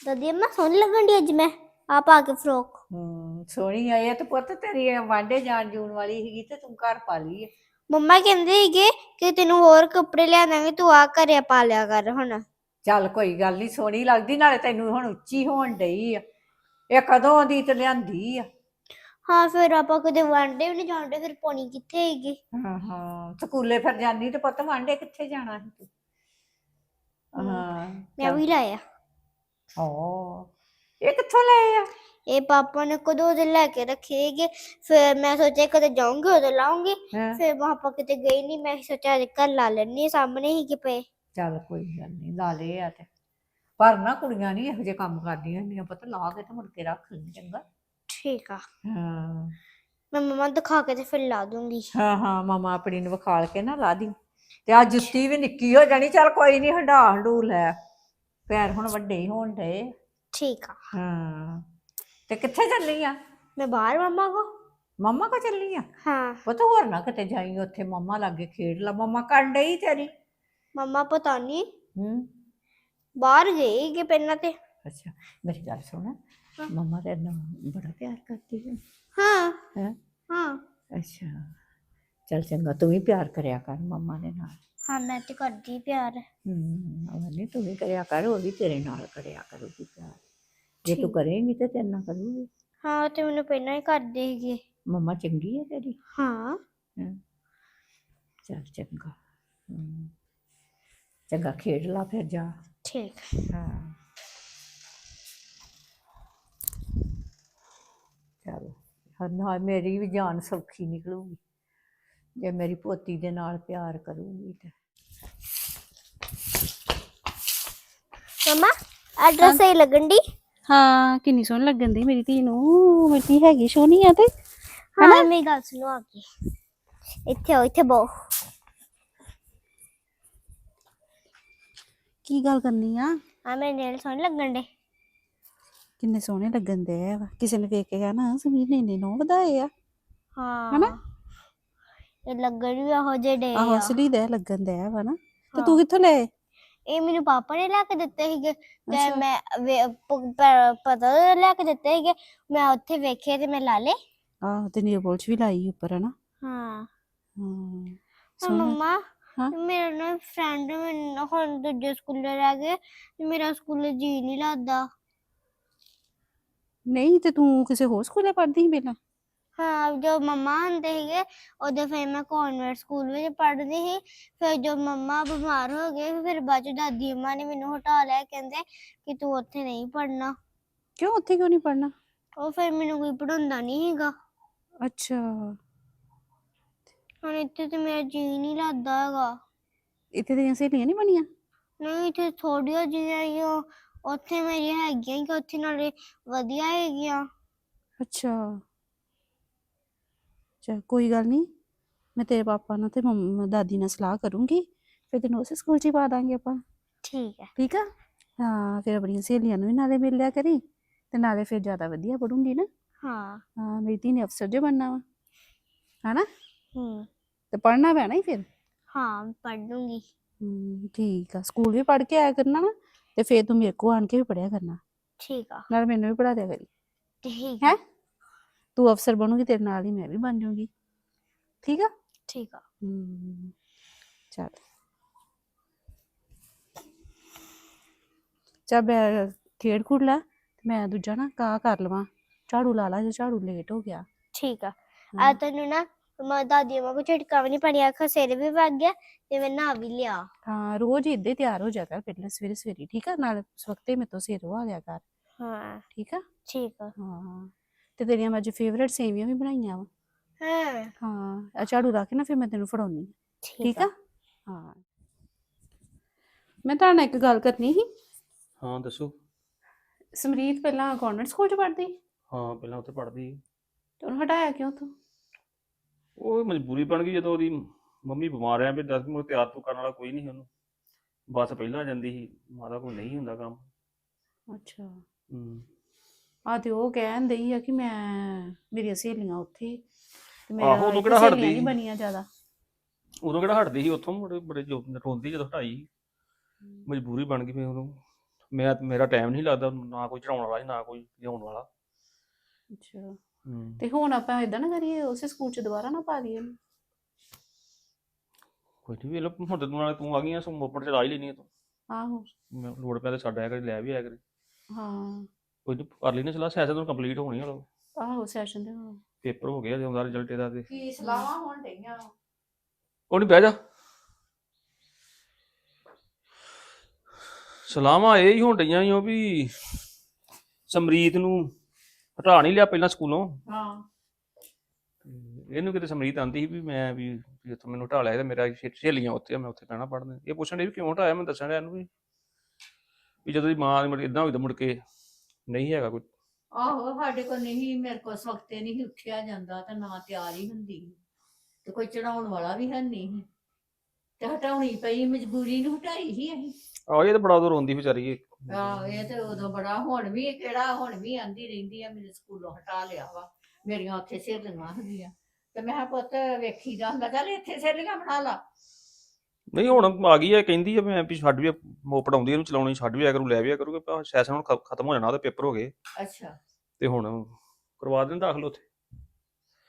ਦਾਦੀ ਅੰਮਾ ਸੋਹਣੀ ਲੱਗਣ ਦੀ ਅੱਜ ਮੈਂ? ਆ ਪਾ ਕੇ ਫਰੋਕ ਹੂੰ ਸੋਹਣੀ ਆਈ ਆ ਤੇ ਪੁੱਤ ਤੇਰੀ ਇਹ ਵਾਂਢੇ ਜਾਣ ਜੂਣ ਵਾਲੀ ਸੀਗੀ ਤੇ ਤੂੰ ਘਰ ਪਾ ਲਈ ਹੈ ਮੰਮਾ ਕਹਿੰਦੇ ਸੀਗੇ ਕਿ ਤੈਨੂੰ ਹੋਰ ਕੱਪੜੇ ਲਿਆ ਦਾਂਗੇ ਤੂੰ ਆ ਘਰੇ ਪਾ ਲਿਆ ਕਰ ਹੁਣ। ਚੱਲ ਕੋਈ ਗੱਲ ਨਹੀਂ ਸੋਹਣੀ ਲੱਗਦੀ ਨਾਲੇ ਤੈਨੂੰ ਹੁਣ ਉੱਚੀ ਹੋਣ ਡਈ ਆ। ਇਹ ਕਦੋਂ ਦੀ ਤੇ ਲਿਆਂਦੀ ਆ? ਹਾਂ ਫਿਰ ਆਪਾਂ ਕਦੇ ਵਾਂਡੇ ਵੀ ਨਹੀਂ ਜਾਂਦੇ ਫਿਰ ਪੋਣੀ ਕਿੱਥੇ ਹੈਗੀ ਹਾਂ ਹਾਂ ਸਕੂਲੇ ਫਿਰ ਜਾਨੀ ਤੇ ਪੁੱਤ ਵਾਂਢੇ ਕਿੱਥੇ ਜਾਣਾ ਸੀ ਤੂੰ? ਹਾਂ ਮੈਂ ਵੀ ਲਾਇਆ। ਓ ਇਹ ਕਿੱਥੋਂ ਲਏ ਆ? ਇਹ ਪਾਪਾ ਨੇ ਕਦੋਂ ਦੇ ਲੈ ਕੇ ਰੱਖੇ ਹੈਗੇ ਫਿਰ ਮੈਂ ਸੋਚਿਆ ਕਦੇ ਜਾਊਂਗੀ ਉਦੋਂ ਲਾਉਂਗੀ ਹੈਂ? ਫਿਰ ਵਹਾਂ ਕਿਤੇ ਗਈ ਨਹੀਂ ਮੈਂ ਸੋਚਿਆ ਅੱਜ ਕੱਲ ਲਾ ਲੈਣੀ ਸਾਹਮਣੇ ਹੀ ਕਿ ਪਏ ਚੱਲ ਕੋਈ ਗੱਲ ਨਹੀਂ ਲਾ ਲਏ ਆ ਤੇ। ਪਰ ਨਾ ਕੁੜੀਆਂ ਨਹੀਂ ਇਹੋ ਜਿਹੇ ਕੰਮ ਕਰਦੀਆਂ ਹੁੰਦੀਆਂ ਪਤਾ ਲਾ ਕੇ ਤੇ ਮੁੜ ਕੇ ਰੱਖ ਲੈਣ ਚੰਗਾ। ਠੀਕ ਆ। ਹਾਂ। ਮੈਂ ਮਮਾ ਨੂੰ ਦਿਖਾ ਕੇ ਤੇ ਫਿਰ ਲਾ ਦੂੰਗੀ। ਹਾਂ ਹਾਂ ਮਾਮਾ ਆਪਣੀ ਨੂੰ ਵਿਖਾਲ ਕੇ ਨਾ ਲਾ ਦੀ। ਤੇ ਆ ਜੁੱਤੀ ਵੀ ਨਿੱਕੀ ਹੋ ਜਾਣੀ ਚੱਲ ਕੋਈ ਨਹੀਂ ਹੰਡਾ ਹੰਡੂ ਲੈ। ਪੈਰ ਹੁਣ ਵੱਡੇ ਹੀ ਹੋਣ ਡਏ ਠੀਕ ਆ। ਹਾਂ। ਤੇ ਕਿੱਥੇ ਚੱਲੀ ਆ? ਮੈਂ ਬਾਹਰ ਮਮਾ ਕੋ। ਮੰਮਾ ਕੋ ਚੱਲੀ ਆ? ਹਾਂ। ਪਤਾ ਹੋਰ ਨਾ ਕਿਤੇ ਜਾਈ ਉੱਥੇ ਮੰਮਾ ਲਾਗੇ ਖੇਡ ਲਾ। ਮੰਮਾ ਕਰਨ ਡਈ ਤੇਰੀ? ਮਮਾ ਪਤਾ ਨਹੀਂ ਹੂੰ। ਬਾਹਰ ਗਏ ਕਿ ਪਹਿਲਾਂ ਤੇ। ਅੱਛਾ ਮੇਰੀ ਗੱਲ ਸੁਣ। ਹਾਂ। ਮੰਮਾ ਤੇਰੇ ਨਾਲ ਬੜਾ ਪਿਆਰ ਕਰਦੀ ਹੈ ਹਾਂ। ਹੈਂ? ਹਾਂ। ਅੱਛਾ। ਚੱਲ ਚੰਗਾ ਤੂੰ ਵੀ ਪਿਆਰ ਕਰਿਆ ਕਰ ਮੰਮਾ ਦੇ ਨਾਲ। ਹਾਂ ਮੈਂ ਤੇ ਕਰਦੀ ਪਿਆਰ। ਹੂੰ ਉਹਨੇ ਤੂੰ ਵੀ ਕਰਿਆ ਕਰ ਉਹ ਵੀ ਤੇਰੇ ਨਾਲ ਕਰਿਆ ਕਰੂਗੀ ਪਿਆਰ। ਜੇ ਤੂੰ। ਕਰੇਂਗੀ ਤੇ ਤੇਰੇ ਨਾਲ ਕਰੂਗੀ। ਹਾਂ ਤੇ ਮੈਨੂੰ ਪਹਿਲਾਂ ਹੀ ਕਰਦੇ ਸੀਗੇ। ਮੰਮਾ ਚੰਗੀ ਹੈ ਤੇਰੀ? ਹਾਂ। ਚੱਲ ਚੰਗਾ। ਹੂੰ ਚੰਗਾ ਖੇਡ ਲਾ ਫਿਰ ਜਾ। ਠੀਕ। ਹਾਂ। ਚਲ ਹਾਂ ਮੇਰੀ ਵੀ ਜਾਨ ਸੌਖੀ ਨਿਕਲੂਗੀ। ਜੇ ਮੇਰੀ ਪੋਤੀ ਦੇ ਨਾਲ ਪਿਆਰ ਕਰੂਗੀ ਤੇ। ਮਮਾ ਐਡਰੈਸ ਸਹੀ ਲੱਗਣ ਦੀ ਹਾਂ ਕਿੰਨੀ ਸੋਹਣੀ ਲੱਗਣ ਦੀ ਮੇਰੀ ਧੀ ਨੂੰ। ਮੇਰੀ ਧੀ ਹੈਗੀ ਸੋਹਣੀ ਆ ਤੇ। ਹਾਂ ਮੇਰੀ ਗੱਲ ਸੁਣੋ ਆ ਕੇ। ਇੱਥੇ ਆਓ ਇੱਥੇ ਬੋ ਕੀ ਗੱਲ ਕਰਨੀ ਆ? ਆ ਮੇਰੇ ਨੇਲ ਸੋਹਣੇ ਲੱਗਣ ਦੇ ਕਿੰਨੇ ਸੋਹਣੇ ਲੱਗਣ ਦੇ ਆ। ਕਿਸੇ ਨੇ ਵੇਖ ਕੇ ਕਹਿਣਾ ਸਮੀਰ ਨੇ ਇੰਨੇ ਨੋ ਵਧਾਏ ਆ। ਹਾਂ। ਹਨਾ? ਇਹ ਲੱਗਣ ਵੀ ਇਹੋ ਜਿਹੇ ਡੇ ਆਹੋ ਆ। ਅਸਲੀ ਦੇ ਲੱਗਣ ਦੇ ਆ ਵਾ ਨਾ। ਤੇ ਹਾਂ। ਤੂੰ ਕਿੱਥੋਂ ਲਏ? ਇਹ ਮੈਨੂੰ ਪਾਪਾ ਨੇ ਲੈ ਕੇ ਦਿੱਤੇ ਸੀਗੇ। ਤੇ ਅੱਛਾ। ਮੈਂ ਵੇ- ਪ- ਪ- ਪਤਾ ਲੈ ਕੇ ਦਿੱਤੇ ਸੀਗੇ। ਮੈਂ ਉੱਥੇ ਵੇਖੇ ਤੇ ਮੈਂ ਲਾ ਲੇ ਆਹ ਤੇ ਨੀਲ ਪੋਲਿਸ਼ ਵੀ ਲਾਈ ਉੱਪਰ ਹਨਾ? ਹਾਂ। ਹਾਂ ਹਾਂ, ਸੋਹਣਾ। ਮੰਮਾ ਹਾਂ? ਮੇਰਾ ਨਾ ਫਰੈਂਡ ਮੈਨੂੰ ਹੁਣ ਦੂਜੇ ਸਕੂਲੇ ਰਹਿ ਗਏ। ਤੇ ਮੇਰਾ ਸਕੂਲੇ ਜੀ ਨਹੀਂ ਲੱਗਦਾ। ਨਹੀਂ ਤੇ ਤੂੰ ਕਿਸੇ ਹੋਰ ਸਕੂਲੇ ਪੜ੍ਹਦੀ ਸੀ ਪਹਿਲਾਂ? ਹਾਂ ਜੋ ਮੰਮਾ ਹੁੰਦੇ ਸੀਗੇ ਉਦੋਂ ਫਿਰ ਮੈਂ ਕਨਵੈਂਟ ਸਕੂਲ ਵਿੱਚ ਪੜ੍ਹਦੀ ਸੀ। ਫਿਰ ਜੋ ਮੰਮਾ ਬਿਮਾਰ ਹੋ ਗਏ ਫਿਰ ਬਾਅਦ ਚ ਦਾਦੀ ਅੰਮਾ ਨੇ ਮੈਨੂੰ ਹਟਾ ਲਿਆ ਕਹਿੰਦੇ ਕਿ ਤੂੰ ਉੱਥੇ ਨਹੀਂ ਪੜ੍ਹਨਾ। ਕਿਉਂ ਉੱਥੇ ਕਿਉਂ ਨਹੀਂ ਪੜ੍ਹਨਾ? ਉਹ ਫਿਰ ਮੈਨੂੰ ਕੋਈ ਪੜਾਉਂਦਾ ਨਹੀਂ ਹੈਗਾ ਅੱਛਾ। ਹੁਣ ਇੱਥੇ ਤੇ ਮੇਰਾ ਜੀ ਨਹੀਂ ਲੱਗਦਾ ਹੈਗਾ। ਇੱਥੇ ਤੇਰੀਆਂ ਸਹੇਲੀਆਂ ਨਹੀਂ ਬਣੀਆਂ? ਨਹੀਂ ਇੱਥੇ ਥੋੜੀਆਂ ਜਿਹੀਆਂ ਹੀ ਆ, ਉੱਥੇ ਮੇਰੀਆਂ ਹੈਗੀਆਂ ਕਿ ਉੱਥੇ ਨਾਲੇ ਵਧੀਆ ਹੈਗੀਆਂ। ਅੱਛਾ। ਚਲ ਕੋਈ ਗੱਲ ਨਹੀਂ। ਮੈਂ ਤੇਰੇ ਪਾਪਾ ਨਾਲ ਤੇ ਮੰਮ ਦਾਦੀ ਨਾਲ ਸਲਾਹ ਕਰੂੰਗੀ। ਫਿਰ ਤੈਨੂੰ ਉਸੇ ਸਕੂਲ 'ਚ ਹੀ ਪਾ ਦਾਂਗੇ ਆਪਾਂ। ਠੀਕ ਹੈ। ਠੀਕ ਆ? ਹਾਂ ਫਿਰ ਆਪਣੀਆਂ ਸਹੇਲੀਆਂ ਨੂੰ ਵੀ ਨਾਲੇ ਮਿਲ ਲਿਆ ਕਰੀ ਤੇ ਨਾਲੇ ਫਿਰ ਜ਼ਿਆਦਾ ਵਧੀਆ ਪੜੂੰਗੀ ਨਾ। ਹਾਂ। ਹਾਂ ਮੇਰੀ ਧੀ ਨੇ ਅਫਸਰ ਜੋ ਬਣਨਾ ਵਾ। ਹਨਾ? ਹੂੰ। ਤੇ ਪੜ੍ਹਨਾ ਪੈਣਾ ਹੀ ਫਿਰ। ਹਾਂ ਪੜ੍ਹ ਲੂੰਗੀ ਹਮ, ਠੀਕ ਆ। ਸਕੂਲ ਵੀ ਪੜ੍ਹ ਕੇ ਆਇਆ ਕਰਨਾ ਨਾ ਤੇ ਫਿਰ ਤੂੰ ਮੇਰੇ ਕੋਲ ਆਣ ਕੇ ਵੀ ਪੜ੍ਹਿਆ ਕਰਨਾ। ਠੀਕ ਆ। ਨਾਲ ਮੈਨੂੰ ਵੀ ਪੜ੍ਹਾ ਦਿਆ ਕਰੀ। ਠੀਕ ਹੈਂ? ਤੂੰ ਅਫਸਰ ਬਣੂਗੀ ਤੇਰੇ ਨਾਲ ਹੀ ਮੈਂ ਵੀ ਬਣ ਜਾਊਂਗੀ ਠੀਕ ਆ? ਠੀਕ ਆ। ਹਮ, ਚੱਲ। ਚੱਲ ਮੈਂ ਖੇਡ ਖੁੱਡ ਲਾ ਤੇ ਮੈਂ ਦੂਜਾ ਨਾ ਕਾ ਕਰ ਲਵਾਂ। ਝਾੜੂ ਲਾ ਲਾ ਜੇ ਝਾੜੂ ਲੇਟ ਹੋ ਗਿਆ। ਠੀਕ ਆ। ਆ। ਤੈਨੂੰ ਨਾ ਮੈਂ ਦਾਦੀ ਮਾਂ ਕੋ ਝਟਕਾ ਵੀ ਨਹੀਂ ਪੜਿਆ ਅੱਖਾਂ ਸਿਰ ਵੀ ਵੱਗ ਗਿਆ ਤੇ ਮੈਂ ਨਹਾ ਵੀ ਲਿਆ। ਹਾਂ ਰੋਜ਼ ਇੱਦੇ ਤਿਆਰ ਹੋ ਜਾ ਕਰ ਪਹਿਲਾਂ ਸਵੇਰੇ ਸਵੇਰੇ ਠੀਕ ਆ? ਨਾਲ ਉਸ ਵਕਤੇ ਮੇਰੇ ਤੋਂ ਸਿਰ ਵਾ ਲਿਆ ਕਰ। ਹਾਂ। ਠੀਕ ਆ? ਠੀਕ ਆ। ਹਾਂ। ਤੇ ਤੇਰੀਆਂ ਮੈਂ ਅੱਜ ਫੇਵਰੇਟ ਸੇਵੀਆਂ ਵੀ ਬਣਾਈਆਂ ਵਾ। ਹਾਂ। ਹਾਂ ਆ ਝਾੜੂ ਕੇ ਨਾ ਫਿਰ ਮੈਂ ਤੈਨੂੰ ਫੜਾਉਣੀ ਠੀਕ ਆ। ਹਾਂ। ਮੈਂ ਤੁਹਾਡੇ ਨਾਲ ਇੱਕ ਗੱਲ ਕਰਨੀ ਸੀ। ਹਾਂ ਦੱਸੋ। ਸਮਰੀਤ ਪਹਿਲਾਂ ਕਨਵੈਂਟ ਸਕੂਲ ਚ ਪੜ੍ਹਦੀ? ਹਾਂ ਪਹਿਲਾਂ ਉੱਥੇ ਪੜ੍ਹਦੀ। ਤੇ ਉਹਨੂੰ ਹਟਾਇਆ ਕਿਉਂ ਤੂੰ ਉਹ ਮਜਬੂਰੀ ਬਣ ਗਈ ਜਦੋਂ ਉਹਦੀ ਮੰਮੀ ਬਿਮਾਰ ਆ ਵੀ ਦਸ ਮੁੜ ਤਿਆਰ ਤੋਂ ਕਰਨ ਵਾਲਾ ਕੋਈ ਨਹੀਂ ਉਹਨੂੰ। ਬਸ ਪਹਿਲਾਂ ਜਾਂਦੀ ਸੀ ਮਾਤਾ ਕੋਲ ਨਹੀਂ ਹੁੰਦਾ ਕੰਮ। ਅੱਛਾ। ਹੂੰ। ਆ ਤੇ ਉਹ ਕਹਿਣ ਦਈ ਆ ਕਿ ਮੈਂ ਮੇਰੀਆਂ ਸਹੇਲੀਆਂ ਉੱਥੇ ਤੇ ਆਹੋ, ਉਦੋਂ ਇੱਥੇ ਕਿਹੜਾ ਸਹੇਲੀਆਂ ਹਟਦੀ ਨਹੀਂ। ਬਣੀਆਂ ਜ਼ਿਆਦਾ। ਉਦੋਂ ਕਿਹੜਾ ਹਟਦੀ ਸੀ? ਉੱਥੋਂ ਬੜੇ ਬੜੇ ਜੋ ਰੋਂਦੀ ਜਦੋਂ ਹਟਾਈ ਮਜਬੂਰੀ ਬਣ ਗਈ ਫਿਰ ਉਹਨੂੰ। ਮੇਰਾ ਮੇਰਾ ਟਾਈਮ ਨਹੀਂ ਲੱਗਦਾ ਨਾ ਕੋਈ ਚੜਾਉਣ ਵਾਲਾ ਸੀ, ਨਾ ਕੋਈ ਲਿਆਉਣ ਵਾਲਾ। ਅੱਛਾ। ਤੇ ਹੁਣ ਆਪਾਂ ਇਦਾਂ ਨਾ ਕਰੀਏ ਉਸੇ ਸਕੂਲ ਚ ਦੁਬਾਰਾ ਨਾ ਪਾ ਦਈਏ। ਕੋਈ ਨਹੀਂ ਵੇਲੇ ਹੁਣ ਤੇ ਤੂੰ ਨਾਲੇ ਤੂੰ ਆ ਗਈ ਆ ਸੋ ਮੋਪੜ ਚੜਾ ਹੀ ਲੈਣੀ ਆ ਤੂੰ। ਆਹੋ। ਮੈਂ ਲੋੜ ਪਿਆ ਤੇ ਛੱਡ ਆਇਆ ਕਰੀ ਲੈ ਵੀ ਆਇਆ ਕਰੀ। ਹਾਂ। ਕੋਈ ਨੀ ਕਰ ਲੈਣੇ ਸਲਾਹ ਸੈਸ਼ਨ ਤੋਂ ਕੰਪਲੀਟ ਹੋਣੀ ਆ ਆਹੋ ਸੈਸ਼ਨ ਦੇ ਹੁਣ। ਪੇਪਰ ਹੋ ਗਿਆ ਜਦੋਂ ਰਿਜ਼ਲਟ ਇਹਦਾ ਤੇ। ਕੀ ਸਲਾਹਾਂ ਹੋਣ ਡਈਆਂ? ਉਹ ਨਹੀਂ ਬਹਿ ਜਾ। ਸਲਾਮਾਂ ਇਹ ਹੀ ਹੋਣ ਡਈਆਂ ਈ ਓ ਵੀ ਸਮਰੀਤ ਨੂੰ ਹਟਾ ਨਹੀਂ ਲਿਆ ਪਹਿਲਾਂ ਸਕੂਲੋਂ। ਹਾਂ। ਤੇ ਇਹਨੂੰ ਕਿਤੇ ਸਮਰੀਤ ਆਂਦੀ ਸੀ ਵੀ ਮੈਂ ਵੀ ਵੀ ਇੱਥੋਂ ਮੈਨੂੰ ਹਟਾ ਲਿਆ ਤੇ ਮੇਰਾ ਛੇ- ਸਹੇਲੀਆਂ ਉੱਥੇ ਆ ਮੈਂ ਉੱਥੇ ਪੈਣਾ ਪੜ੍ਹਨ। ਇਹ ਪੁੱਛਣ ਡਈ ਵੀ ਕਿਉਂ ਹਟਾਇਆ? ਮੈਂ ਦੱਸਣ ਡਿਆ ਇਹਨੂੰ ਵੀ। ਵੀ ਜਦੋਂ ਦੀ ਮਾਂ ਮੁੜ ਇਦਾਂ ਹੋਈ ਤਾਂ ਮੁੜ ਕੇ ਨਹੀਂ ਹੈਗਾ ਕੋਈ। ਆਹੋ ਸਾਡੇ ਕੋਲ ਨਹੀਂ ਮੇਰੇ ਕੋਲ ਇਸ ਵਕਤੇ ਨਹੀਂ ਉੱਠਿਆ ਜਾਂਦਾ ਤੇ ਨਾ ਤਿਆਰ ਹੀ ਹੁੰਦੀ ਸੀ। ਤੇ ਕੋਈ ਚੜਾਉਣ ਵਾਲਾ ਵੀ ਹੈ ਨਹੀਂ ਸੀ। ਤੇ ਹਟਾਉਣੀ ਪਈ ਮਜਬੂਰੀ ਨੂੰ ਹਟਾਈ ਸੀ ਅਸੀਂ। ਆਹ ਇਹ ਤਾਂ ਬੜਾ ਉਦੋਂ ਰੋਂਦੀ ਵਿਚਾਰੀ ਇਹ। ਆਹ ਇਹ ਤੇ ਉਦੋਂ ਬੜਾ ਹੁਣ ਵੀ ਕਿਹੜਾ ਹੁਣ ਵੀ ਆਂਦੀ ਰਹਿੰਦੀ ਆ ਮੇਰੇ ਸਕੂਲੋਂ ਹਟਾ ਲਿਆ ਵਾ। ਮੇਰੀਆਂ ਉੱਥੇ ਸਹੇਲੀਆਂ ਹੈਗੀਆਂ ਤੇ ਮੈਂ ਕਿਹਾ ਪੁੱਤ ਵੇਖੀ ਦਾ ਹੁੰਦਾ ਚੱਲ ਇੱਥੇ ਸਹੇਲੀਆਂ ਬਣਾ ਲਾ। ਨਹੀਂ ਹੁਣ ਆ ਗਈ ਹੈ ਕਹਿੰਦੀ ਆ ਮੈਂ ਵੀ ਛੱਡ ਵੀ ਮੋਪੜ ਆਉਂਦੀ ਇਹਨੂੰ ਚਲਾਉਣੀ ਛੱਡ ਵੀ ਆ ਕਰੂ ਲੈ ਵੀ ਆ ਕਰੂਗਾ ਸੈਸ਼ਨ ਹੁਣ ਖ- ਖਤਮ ਹੋ ਜਾਣਾ ਉਹਦੇ ਪੇਪਰ ਹੋ ਗਏ। ਤੇ ਅੱਛਾ ਹੁਣ ਕਰਵਾ ਦੇਣ ਦਾਖਲ ਉੱਥੇ।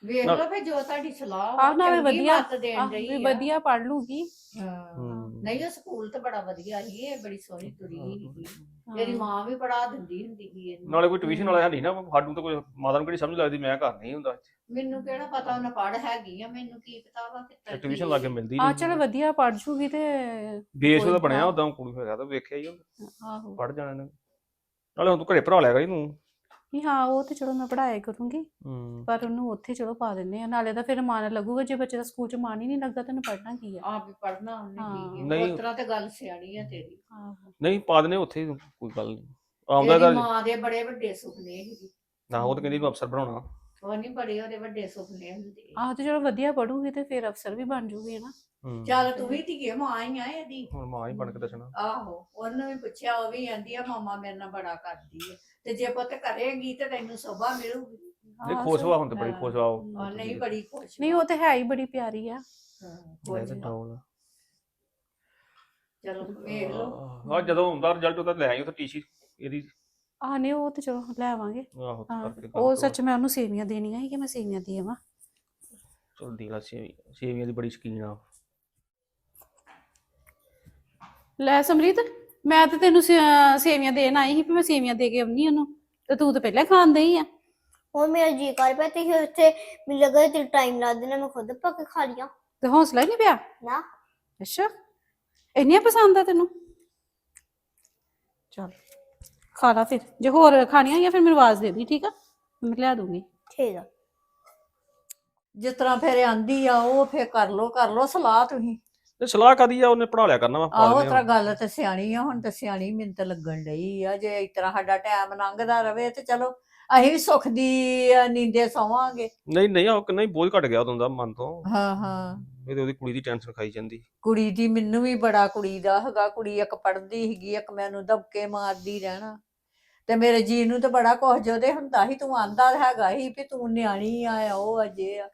ਵੇਖ ਨਾ- ਲਓ ਫੇ ਜੋ ਤੁਹਾਡੀ ਸਲਾਹ ਆਹ ਨਾਲੇ ਚੰਗੀ ਵਧੀਆ ਮੱਤ ਦੇਣ ਆਹ ਡਈ ਵੀ ਆ। ਵਧੀਆ ਪੜ ਲੂਗੀ। ਹਾਂ ਹਮ। ਨਹੀਂ ਉਹ ਸਕੂਲ ਤਾਂ ਬੜਾ ਵਧੀਆ ਸੀ ਇਹ ਬੜੀ ਸੋਹਣੀ ਤੁਰੀ ਸੀ ਹਾਂ। ਮੇਰੀ ਮਾਂ ਵੀ ਪੜਾ ਦਿੰਦੀ ਹੁੰਦੀ ਸੀ ਇਹਨੂੰ। ਨਾਲੇ ਕੋਈ ਟਿਊਸ਼ਨ ਵਾਲਾ ਹੈ ਨਹੀਂ ਨਾ ਸਾਨੂੰ ਤਾਂ ਕੋਈ ਮਾਤਾ ਨੂੰ ਕਿਹੜੀ ਸਮਝ ਲੱਗਦੀ ਮੈਂ ਘਰ ਨਹੀਂ ਹੁੰਦਾ ਮੈਨੂੰ ਕਿਹੜਾ ਪਤਾ ਉਹਨੇ ਪੜ ਹੈਗੀ ਆ ਮੈਨੂੰ ਕੀ ਪਤਾ ਵਾ ਕਿੱਥੇ ਟਿਊਸ਼ਨ ਲਾ ਕੇ ਮਿਲਦੀ ਆ ਚਲ ਵਧੀਆ ਪੜ ਜੂਗੀ ਤੇ ਬੇਸ ਉਹਦਾ ਬਣਿਆ। ਉਦਾਂ ਕੁੜੀ ਹੋਇਆ ਤਾਂ ਵੇਖਿਆ ਹੀ ਆਹੋ। ਪੜ ਜਾਣਾ ਨੇ ਨਾਲੇ ਹੁਣ ਤੂੰ ਘਰੇ ਭਰਾ ਲਿਆ ਕਰੀ ਨੂੰ ਨਹੀਂ ਹਾਂ ਉਹ ਤੇ ਚਲੋ ਮੈਂ ਪੜਾਇਆ ਕਰੂੰਗੀ। ਪਰ ਉਹਨੂੰ ਉੱਥੇ ਚਲੋ ਪਾ ਦਿੰਨੇ ਆ। ਨਾਲੇ ਤਾਂ ਫਿਰ ਮਨ ਲੱਗੂਗਾ ਜੇ ਬੱਚੇ ਦਾ ਸਕੂਲ ਚ ਮਨ ਹੀ ਨਹੀਂ ਲੱਗਦਾ ਤੈਨੂੰ ਪੜਨਾ ਕੀ ਆ? ਆਪ ਵੀ ਪੜਨਾ ਉਹਨੇ। ਕੀ ਨਹੀਂ। ਹੈ। ਉਸ ਤਰ੍ਹਾਂ ਤੇ ਗੱਲ ਸਿਆਣੀ ਆ ਤੇਰੀ। ਆਹੋ। ਨਹੀਂ ਪਾ ਦਨੇ ਉੱਥੇ ਕੋਈ ਗੱਲ ਨਹੀਂ। ਆਉਂਦਾ ਤਾਂ ਮਾਂ ਦੇ ਬੜੇ ਵੱਡੇ ਸੁਪਨੇ ਸੀ ਨਾ ਉਹ ਤਾਂ ਕਹਿੰਦੀ ਤੂੰ ਅਫਸਰ ਬਣਾਉਣਾ। ਉਹ ਨਹੀਂ ਬੜੇ ਉਹਦੇ ਵੱਡੇ ਸੁਪਨੇ ਹੁੰਦੇ ਆਹੋ ਤੇ ਚਲੋ ਵਧੀਆ ਪੜੂਗੀ ਤੇ ਫਿਰ ਅਫਸਰ ਵੀ ਬਣ ਜੂਗੀ ਨਾ। ਹੂੰ। ਚੱਲ ਤੂੰ ਵੀ ਧੀਏ ਮਾਂ ਹੀ ਆ ਇਹਦੀ। ਹੁਣ ਮਾਂ ਹੀ ਬਣ ਕੇ ਦੱਸਣਾ। ਆਹੋ ਉਹਨੂੰ ਵੀ ਪੁੱਛਿਆ ਉਹ ਵੀ ਆਂਦੀ ਆ ਮਾਮਾ ਮੇਰੇ ਨਾਲ ਬੜਾ ਕਰਦੀ ਹੈ ਤੇ ਜੇ ਪੁੱਤ ਕਰੇਗੀ ਤੇ ਤੈਨੂੰ ਸੋਭਾ ਮਿਲੂਗੀ। ਨਹੀਂ ਆਹ ਖੁਸ਼ ਹੁਣ ਤੇ ਬੜੀ ਹਾਂ। ਖੁਸ਼ ਆ ਉਹ। ਉਹ ਨਹੀਂ ਬੜੀ ਖੁਸ਼ ਨਹੀਂ ਉਹ ਤੇ ਹੈ ਹੀ ਬੜੀ ਪਿਆਰੀ ਆ। ਹਾਂ, ਇਹ ਖੁਸ਼ ਤਾਂ ਵਾ। ਡੌਲ ਆ। ਚਲੋ ਵੇਖ ਲਓ। ਆਹ ਜਦੋਂ ਹੁੰਦਾ ਰਿਜ਼ਲਟ ਉਹਦਾ ਲੈ ਆਈ ਉਹ ਟੀਸੀ ਇਹਦੀ ਆਹ ਨਹੀਂ ਉਹ ਤੇ ਚਲੋ ਲੈ ਆਵਾਂਗੇ। ਆਹੋ ਹਾਂ ਕਰਕੇ ਉਹ ਸੱਚ ਮੈਂ ਉਹਨੂੰ ਸੇਵੀਆਂ ਦੇਣੀਆਂ ਸੀ ਕਿ ਮੈਂ ਸੇਵੀਆਂ ਦੇ ਆਵਾਂ। ਚਲ ਦੀ ਲਾ ਸੇਵੀਆਂ ਸੇਵੀਆਂ ਦੀ ਬੜੀ ਸ਼ਕੀਨ ਆ। ਲੈ ਸਮਰੀਤ ਮੈਂ ਤੇ ਤੈਨੂੰ ਸੇ- ਸੇਵੀਆਂ ਦੇਣ ਆਈ ਸੀ ਵੀ ਮੈਂ ਸੇਵੀਆਂ ਦੇ ਕੇ ਆਉਣੀ ਉਹਨੂੰ ਤੇ ਤੂੰ ਤਾਂ ਪਹਿਲਾਂ ਖਾਣ ਡਈ ਆ। ਹੁਣ ਮੇਰਾ ਜੀ ਕਰ ਪਿਆ ਤੇ ਫਿਰ ਉੱਥੇ ਮੈਨੂੰ ਲੱਗਾ ਤੇ ਟਾਈਮ ਲਾ ਦੇਣਾ ਮੈਂ ਖੁਦ ਪੱਕ ਖਾ ਲਿਆ ਤੇ ਹੌਸਲਾ ਹੀ ਨਹੀਂ ਪਿਆ? ਨਾ। ਅੱਛਾ ਇੰਨੀਆਂ ਪਸੰਦ ਆ ਤੈਨੂੰ? ਚਲ। ਖਾ ਲਾ ਫਿਰ। ਜੇ ਹੋਰ ਖਾਣੀਆਂ ਜਾਂ ਫਿਰ ਮੈਨੂੰ ਆਵਾਜ਼ ਦੇ ਦੀ ਠੀਕ ਆ? ਮੈਂ ਲਿਆ ਦੂੰਗੀ। ਠੀਕ ਆ। ਜਿਸ ਤਰ੍ਹਾਂ ਫਿਰ ਆਂਦੀ ਆ ਉਹ ਫਿਰ ਕਰ ਲੋ ਕਰ ਲੋ ਸਲਾਹ ਤੁਸੀਂ। ਤੇ ਸਲਾਹ ਕਦੀ ਆ? ਉਹਨੇ ਪੜਾ ਲਿਆ ਕਰਨਾ ਵਾ ਆਹੋ ਤਰ੍ਹਾਂ। ਗੱਲ ਤੇ ਸਿਆਣੀ ਆ ਹੁਣ ਤੇ ਸਿਆਣੀ ਮੈਨੂੰ ਤਾਂ ਲੱਗਣ ਡਈ ਆ। ਜੇ ਇਸ ਤਰ੍ਹਾਂ ਸਾਡਾ ਟਾਈਮ ਲੰਘਦਾ ਰਵੇ ਤੇ ਚਲੋ ਅਸੀਂ ਵੀ ਸੁੱਖ ਦੀ ਨੀਂਦੇ ਸੌਵਾਂਗੇ। ਨਹੀਂ ਨਹੀਂ ਉਹ ਨਹੀਂ ਬੋਝ ਘਟ ਗਿਆ ਉਦੋਂ ਦਾ ਮਨ ਤੋਂ। ਹਾਂ ਹਾਂ। ਇਹ ਤੇ ਉਹਦੀ ਕੁੜੀ ਦੀ ਟੈਨਸ਼ਨ ਖਾਈ ਜਾਂਦੀ। ਕੁੜੀ ਦੀ ਮੈਨੂੰ ਵੀ ਬੜਾ ਕੁੜੀ ਦਾ ਹੈਗਾ ਕੁੜੀ ਇੱਕ ਪੜਦੀ ਹੈਗੀ ਇੱਕ ਮੈਨੂੰ ਦਬਕੇ ਮਾਰਦੀ ਰਹਿਣਾ। ਤੇ ਮੇਰੇ ਜੀ ਨੂੰ ਤਾਂ ਬੜਾ ਕੁਝ ਜੋਦੇ ਹੁੰਦਾ ਸੀ ਤੂੰ ਆਂਦਾ ਹੈਗਾ ਸੀ ਵੀ ਤੂੰ ਨਿਆਣੀ ਆ ਉਹ ਅਜੇ ਆ।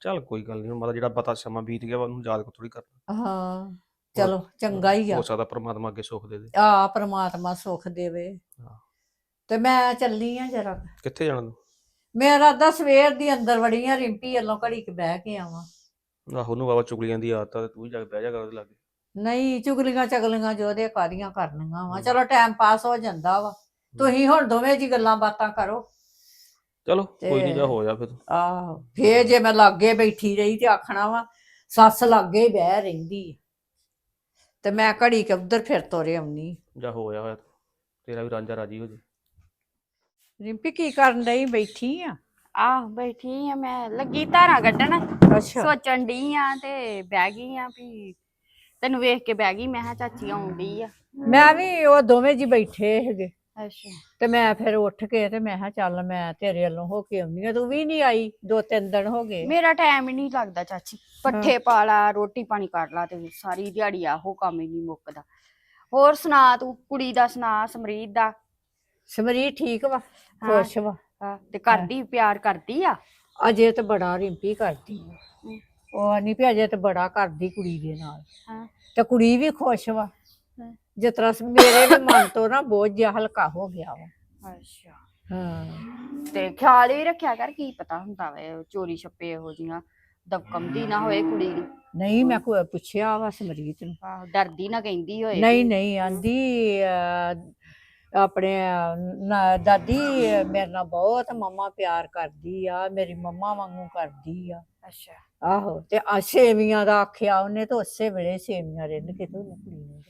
ਚੱਲ ਕੋਈ ਗੱਲ ਨਹੀਂ ਮਾਤਾ ਜਿਹੜਾ ਪਤਾ ਸਮਾਂ ਬੀਤ ਗਿਆ ਵਾ ਉਹਨੂੰ ਯਾਦ ਥੋੜੀ ਕਰਨਾ। ਹਾਂ ਚਲੋ ਚੰਗਾ ਹੀ ਆ। ਹੋ ਸਕਦਾ ਪ੍ਰਮਾਤਮਾ ਅੱਗੇ ਸੁੱਖ ਦੇ ਦੇ। ਆ ਪ੍ਰਮਾਤਮਾ ਸੁੱਖ ਦੇਵੇ। ਹਾਂ। ਤੇ ਮੈਂ ਚੱਲੀ ਆ ਜਰਾ। ਕਿੱਥੇ ਜਾਣਾ ਤੂੰ? ਮੇਰਾ ਤਾਂ ਸਵੇਰ ਦੀ ਅੰਦਰ ਵੜੀਆਂ ਰਿੰਪੀ ਵੱਲੋਂ ਘੜੀ ਕੇ ਬਹਿ ਕੇ ਆਵਾਂ। ਆਹੋ ਉਹਨੂੰ ਬਾਬਾ ਚੁਗਲੀਆਂ ਦੀ ਆਦਤ ਆ ਤੇ ਤੂੰ ਵੀ ਜਾ ਕੇ ਬਹਿ ਜਾ ਕਰ ਉਹਦੇ ਲਾਗੇ। ਨਹੀਂ ਚੁਗਲੀਆਂ ਚਗਲੀਆਂ ਜੋ ਉਹਦੇ ਕਾਦੀਆਂ ਕਰਨੀਆਂ ਵਾ। ਚਲੋ ਟਾਈਮ ਪਾਸ ਹੋ ਜਾਂਦਾ ਵਾ। ਤੁਸੀਂ ਹੁਣ ਦੋਵੇਂ ਜੀ ਗੱਲਾਂ ਬਾਤਾਂ ਕਰੋ। ਚਲੋ ਕੋਈ ਨਹੀਂ ਜਾ ਤੇ- ਹੋ ਜਾ ਫਿਰ ਆਹੋ ਫੇਰ ਜੇ ਮੈਂ ਲਾਗੇ ਬੈਠੀ ਰਹੀ ਤੇ ਆਖਣਾ ਵਾ ਸੱਸ ਲਾਗੇ ਹੀ ਬਹਿ ਰਹਿੰਦੀ। ਤੇ ਮੈਂ ਘੜੀ ਕੇ ਉਧਰ ਫਿਰ ਤੋਰੇ ਆਉਣੀ ਜਾ ਹੋਇਆ ਹੋਇਆ ਤੇਰਾ ਵੀ ਰਾਂਝਾ ਰਾਜੀ ਹੋ ਜੇ। ਰਿੰਪੀ ਕੀ ਕਰਨ ਡਈ ਬੈਠੀ ਆ? ਆਹ ਬੈਠੀ ਆ ਮੈਂ ਲੱਗੀ ਧਾਰਾਂ ਕੱਢਣ। ਅੱਛਾ। ਸੋਚਣ ਡਈ ਆ ਤੇ ਬਹਿ ਗਈ ਆ ਵੀ ਤੈਨੂੰ ਵੇਖ ਕੇ ਬਹਿ ਗਈ ਮੈਂ ਕਿਹਾ ਚਾਚੀ ਆਉਂਦੀ ਆ। ਮੈਂ ਵੀ ਉਹ ਦੋਵੇਂ ਜੀ ਬੈਠੇ ਹੈਗੇ। ਅੱਛਾ। ਤੇ ਮੈਂ ਫਿਰ ਉੱਠ ਕੇ ਤੇ ਮੈਂ ਕਿਹਾ ਚੱਲ ਮੈਂ ਤੇਰੇ ਵੱਲੋਂ ਹੋ ਕੇ ਆਉਣੀ ਆ ਤੂੰ ਵੀ ਨਹੀਂ ਆਈ ਦੋ ਤਿੰਨ ਦਿਨ ਹੋ ਗਏ। ਮੇਰਾ ਟਾਈਮ ਹੀ ਨਹੀਂ ਲੱਗਦਾ ਚਾਚੀ। ਪੱਠੇ ਪਾ ਲਾ ਰੋਟੀ ਪਾਣੀ ਕਰ ਲਾ ਤੇ ਸਾਰੀ ਦਿਹਾੜੀ ਆਹੋ ਕੰਮ ਹੀ ਨਹੀਂ ਮੁੱਕਦਾ। ਹੋਰ ਸੁਣਾ ਤੂੰ ਕੁੜੀ ਦਾ ਸੁਣਾ ਸਮਰੀਤ ਦਾ? ਸਮਰੀ ਠੀਕ ਵਾ ਹਾਂ। ਖੁਸ਼ ਵਾ। ਹਾਂ, ਤੇ ਕਰਦੀ ਪਿਆਰ ਕਰਦੀ ਆ? ਅਜੇ ਤੇ ਬੜਾ ਰਿੰਪੀ ਕਰਦੀ ਆ। ਉਹ ਨਹੀਂ ਵੀ ਅਜੇ ਤੇ ਬੜਾ ਕਰਦੀ ਕੁੜੀ ਦੇ ਨਾਲ। ਹਾਂ। ਤੇ ਕੁੜੀ ਵੀ ਖੁਸ਼ ਵਾ। ਜਿਸ ਤਰ੍ਹਾਂ ਮੇਰੇ ਵੀ ਮਨ ਤੋਂ ਨਾ ਬੋਝ ਜਿਹਾ ਹਲਕਾ ਹੋ ਗਿਆ ਵਾ। ਅੱਛਾ। ਹਾਂ। ਤੇ ਖਿਆਲ ਵੀ ਰੱਖਿਆ ਕਰ ਕੀ ਪਤਾ ਹੁੰਦਾ ਵੇ ਚੋਰੀ ਛੱਪੇ ਇਹੋ ਜੀਆਂ ਦਬਕਮਦੀ ਨਾ ਹੋਏ ਕੁੜੀ ਨੂੰ ਨਹੀਂ ਮੈਂ ਕੋਈ ਪੁੱਛਿਆ ਵਾ ਸਮਰੀਤ ਨੂੰ। ਆਹੋ ਡਰਦੀ ਨਾ ਕਹਿੰਦੀ ਹੋਏ ਨਹੀਂ ਨਹੀਂ ਆਂਦੀ ਅਹ, ਆਪਣੇ ਅਹ, ਨਾ- ਦਾਦੀ ਅਹ, ਮੇਰੇ ਨਾਲ ਬਹੁਤ ਮੰਮਾ ਪਿਆਰ ਕਰਦੀ ਆ ਮੇਰੀ ਮੰਮਾ ਵਾਂਗੂ ਕਰਦੀ ਆ। ਅੱਛਾ। ਆਹੋ ਤੇ ਆ ਸੇਵੀਆਂ ਦਾ ਆਖਿਆ ਉਹਨੇ ਤਾਂ ਉਸੇ ਵੇਲੇ ਸੇਵੀਆਂ ਰਿੰਨ ਕੇ ਤੋਂ ਕੁੜੀ ਨੂੰ।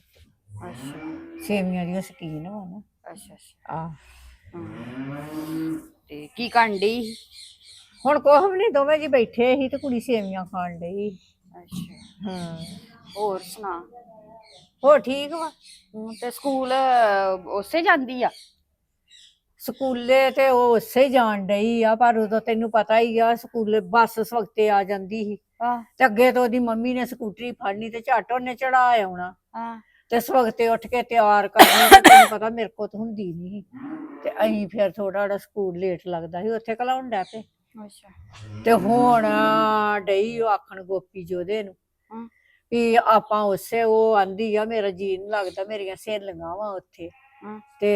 ਅੱਛਾ। ਸੇਵੀਆਂ ਦੀ ਸ਼ਕੀਨ ਵਾ ਨਾ। ਅੱਛਾ ਅੱਛਾ। ਆ ਹਮ। ਤੇ ਕੀ ਕਰਨ ਡਈ? ਹੁਣ ਕੋਹ ਵੀ ਨਹੀਂ ਦੋਵੇਂ ਜੀ ਬੈਠੇ ਸੀ ਤੇ ਕੁੜੀ ਸੇਵੀਆਂ ਖਾਣ ਡਈ। ਅੱਛਾ। ਹਾਂ ਹੋਰ ਸੁਣਾ? ਹੋ ਠੀਕ ਵਾ। ਹਮ, ਤੇ ਸਕੂਲ ਅਹ, ਉਸੇ ਜਾਂਦੀ ਆ? ਸਕੂਲੇ ਤੇ ਉਹ ਉਸੇ ਜਾਣ ਡਈ ਆ ਪਰ ਉਦੋਂ ਤੈਨੂੰ ਪਤਾ ਹੀ ਆ ਸਕੂਲੇ ਬੱਸ ਸਵਖਤੇ ਆ ਜਾਂਦੀ ਸੀ। ਆਹ। ਤੇ ਅੱਗੇ ਤੋਂ ਉਹਦੀ ਮੰਮੀ ਨੇ ਸਕੂਟਰੀ ਫੜਨੀ ਤੇ ਝੱਟ ਉਹਨੇ ਚੜਾ ਆਉਣਾ। ਹਾਂ ਤੇ ਸਵਖਤੇ ਉੱਠ ਕੇ ਤਿਆਰ ਕਰਨੀ ਤੇ ਤੈਨੂੰ ਪਤਾ ਮੇਰੇ ਕੋਲ ਤਾਂ ਹੁੰਦੀ ਨਹੀਂ ਤੇ ਅਸੀਂ ਫਿਰ ਥੋੜਾ ਜਿਹਾ ਸਕੂਲ ਲੇਟ ਲੱਗਦਾ ਸੀ ਉੱਥੇ ਕਲਾਉਣ ਡੈ ਪਏ। ਅੱਛਾ। ਤੇ ਹੁਣ ਡਈ ਉਹ ਆਖਣ ਗੋਪੀ ਜੋਦੇ ਨੂੰ ਹਾਂ। ਵੀ ਆਪਾਂ ਉਸੇ ਉਹ ਆਂਦੀ ਆ ਮੇਰਾ ਜੀ ਨਹੀਂ ਲੱਗਦਾ ਮੇਰੀਆਂ ਸਹੇਲੀਆਂ ਵਾ ਉੱਥੇ। ਤੇ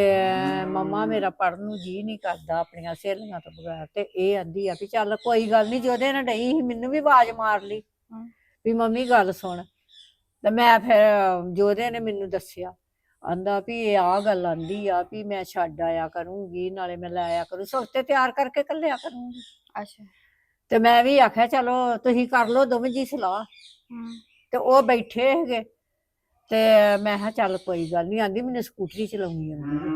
ਮੰਮਾ ਮੇਰਾ ਪੜਨ ਨੂੰ ਜੀ ਨਹੀਂ ਕਰਦਾ ਆਪਣੀਆਂ ਸਹੇਲੀਆਂ ਤੋਂ ਬਗੈਰ। ਤੇ ਇਹ ਆਂਦੀ ਆ ਵੀ ਚੱਲ ਕੋਈ ਗੱਲ ਨਹੀਂ ਜੋਦੇ ਨਾਲ ਡਈ ਸੀ ਮੈਨੂੰ ਵੀ ਆਵਾਜ਼ ਮਾਰ ਲਈ। ਵੀ ਮੰਮੀ ਗੱਲ ਸੁਣ। ਤੇ ਮੈਂ ਫਿਰ ਜੋਦੇ ਨੇ ਮੈਨੂੰ ਦੱਸਿਆ ਆਂਦਾ ਵੀ ਇਹ ਆ ਗੱਲ ਆਂਦੀ ਆ ਵੀ ਮੈਂ ਛੱਡ ਆਇਆ ਕਰੂੰਗੀ ਨਾਲੇ ਮੈਂ ਲੈ ਆਇਆ ਕਰੂੰ ਸਵਖਤੇ ਤਿਆਰ ਕਰਕੇ ਕੱਲਿਆ ਕਰੂੰਗੀ। ਅੱਛਾ। ਤੇ ਮੈਂ ਵੀ ਆਖਿਆ ਚਲੋ ਤੁਸੀਂ ਕਰ ਲਓ ਦੋਵੇਂ ਜੀ ਸਲਾਹ। ਤੇ ਉਹ ਬੈਠੇ ਹੈਗੇ ਤੇ ਮੈਂ ਕਿਹਾ ਚੱਲ ਕੋਈ ਗੱਲ ਨਹੀਂ ਆਂਦੀ ਮੈਨੂੰ ਸਕੂਟਰੀ ਚਲਾਉਣੀ ਆਉਂਦੀ ਹੈ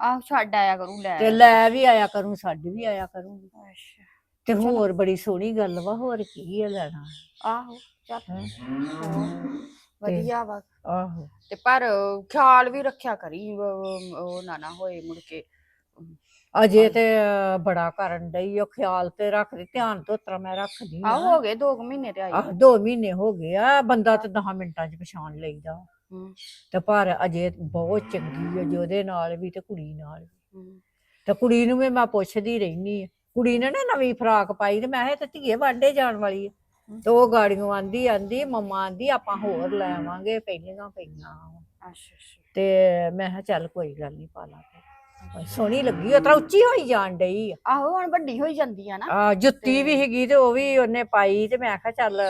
ਆਹ ਛੱਡ ਆਇਆ ਕਰੂੰ ਲੈ ਤੇ ਲੈ ਵੀ ਆਇਆ ਕਰੂੰ ਛੱਡ ਵੀ ਆਇਆ ਕਰੂੰਗੀ ਅੱਛਾ। ਤੇ ਹੋਰ ਬੜੀ ਸੋਹਣੀ ਗੱਲ ਵਾ ਹੋਰ ਕੀ ਹੈ ਲੈਣਾ। ਆਹੋ ਚੱਲ। ਵਧੀਆ ਵਾ। ਆਹੋ। ਤੇ ਪਰ ਖਿਆਲ ਵੀ ਰੱਖਿਆ ਕਰੀ ਉਹ ਉਹ ਨਾ ਨਾ ਹੋਏ ਮੁੜ ਕੇ। ਅਜੇ ਤੇ ਬੜਾ ਕਰਨ ਡਈ ਉਹ ਖਿਆਲ ਤੇ ਰੱਖਦੀ ਧਿਆਨ ਤੋਂ ਤਰਾ ਮੈਂ ਰੱਖਦੀ ਆ। ਹੋ ਗਏ 2 ਮਹੀਨੇ ਤੇ ਆਈ ਆਹ 2 ਮਹੀਨੇ ਹੋ ਗਏ ਆ ਬੰਦਾ ਤੇ 10 ਮਿੰਟਾਂ ਚ ਪਛਾਣ ਲਈਦਾ। ਹਮ, ਤੇ ਪਰ ਅਜੇ ਬਹੁਤ ਚੰਗੀ ਹੈ ਜਿਹਦੇ ਨਾਲ ਵੀ ਤੇ ਕੁੜੀ ਨਾਲ ਵੀ। ਹਮ, ਤੇ ਕੁੜੀ ਨੂੰ ਵੀ ਮੈਂ ਪੁੱਛਦੀ ਰਹਿਨੀ ਆ। ਕੁੜੀ ਨੇ ਨਾ ਨਵੀਂ ਫਰਾਕ ਪਾਈ ਤੇ ਮੈਂ ਕਿਹਾ ਇਹ ਤੇ ਧੀਏ ਵਾਂਡੇ ਜਾਣ ਵਾਲੀ ਆ। ਤੇ ਉਹ ਗਾੜੀਆਂ ਆਂਦੀ ਆਂਦੀ ਮੰਮਾ ਆਂਦੀ ਆਪਾਂ ਹੋਰ ਲੈ ਆਵਾਂਗੇ ਪਹਿਲੀਆਂ ਪਈਆਂ। ਅੱਛਾ ਅੱਛਾ ਤੇ ਮੈਂ ਕਿਹਾ ਚੱਲ ਕੋਈ ਗੱਲ ਨਹੀਂ ਪਾ ਲਾ ਸੋਹਣੀ ਲੱਗੀ ਤਾਂ ਉੱਚੀ ਹੋਈ ਜਾਣ ਡਈ ਆ ਆਹੋ ਹੁਣ ਵੱਡੀ ਹੋਈ ਜਾਂਦੀ ਆ ਨਾ ਆ ਜੁੱਤੀ ਵੀ ਹੈਗੀ ਤੇ ਉਹ ਵੀ ਉਹਨੇ ਪਾਈ ਤੇ ਮੈਂ ਕਿਹਾ ਚੱਲ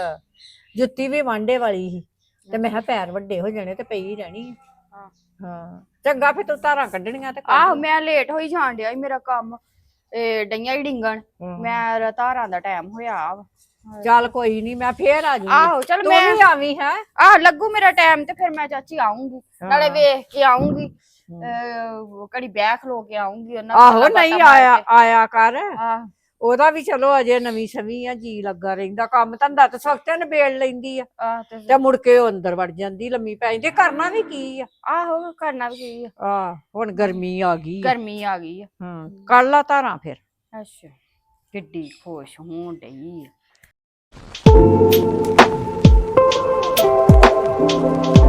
ਜੁੱਤੀ ਵੀ ਵਾਂਡੇ ਵਾਲੀ ਸੀ ਤੇ ਮੈਂ ਕਿਹਾ ਪੈਰ ਵੱਡੇ ਹੋ ਜਾਣੇ ਤੇ ਪਈ ਰਹਿਣੀ ਆ। ਹਾਂ। ਹਾਂ ਚੰਗਾ ਫਿਰ ਤੂੰ ਧਾਰਾਂ ਕੱਢਣੀਆਂ ਤੇ ਕੱਢ ਆਹੋ। ਮੈਂ ਲੇਟ ਹੋਈ ਜਾਣ ਡਿਆ ਸੀ ਮੇਰਾ ਕੰਮ ਇਹ ਡਈਆਂ ਹੀ ਡਿੰਗਣ। ਮੈਂ ਧਾਰਾਂ ਦਾ ਟਾਈਮ ਹੋਇਆ ਵਾ ਚੱਲ ਕੋਈ ਨਹੀਂ ਮੈਂ ਫੇਰ ਆ ਜੂਗੀ। ਆਹੋ ਚੱਲ ਤੂੰ ਮੈਂ ਵੀ ਆਵੀਂ ਹੈ? ਆਹ ਲੱਗੂ ਮੇਰਾ ਟਾਈਮ ਤੇ ਫਿਰ ਮੈਂ ਚਾਚੀ ਆਉਂਗੀ ਨਾਲੇ ਵੇਖ ਕੇ ਆਉਂਗੀ ਅਹ, ਘੜੀ ਬਹਿ ਖਲੋ ਕੇ ਆਉਂਗੀ ਉਹਨਾਂ ਆਹੋ ਨਹੀਂ ਆਇਆ। ਆਇਆ ਕਰ। ਉਹਦਾ ਵੀ ਚਲੋ ਅਜੇ ਨਵੀਂ ਸਵੀ ਆ ਜੀ ਲੱਗਾ ਰਹਿੰਦਾ ਕੰਮ ਧੰਦਾ ਤੇ ਸਖਤੇ ਨਿਬੇੜ ਲੈਂਦੀ ਆ। ਆਹ ਤੇ ਤੇ ਮੁੜ ਕੇ ਉਹ ਅੰਦਰ ਵੜ ਜਾਂਦੀ ਲੰਮੀ ਪੈ ਜਾਂਦੀ ਕਰਨਾ ਵੀ ਕੀ ਆ? ਆਹੋ ਕਰਨਾ ਵੀ ਕੀ ਆ? ਆ ਹੁਣ ਗਰਮੀ ਆ ਗਈ ਆ। ਗਰਮੀ ਆ ਗਈ ਆ। ਹਾਂ ਕੱਢ ਲਾ ਧਾਰਾਂ ਫਿਰ। ਅੱਛਾ ਕਿੱਡੀ ਖੁਸ਼ ਹੋਣ ਡਈ ਆ। Thank you.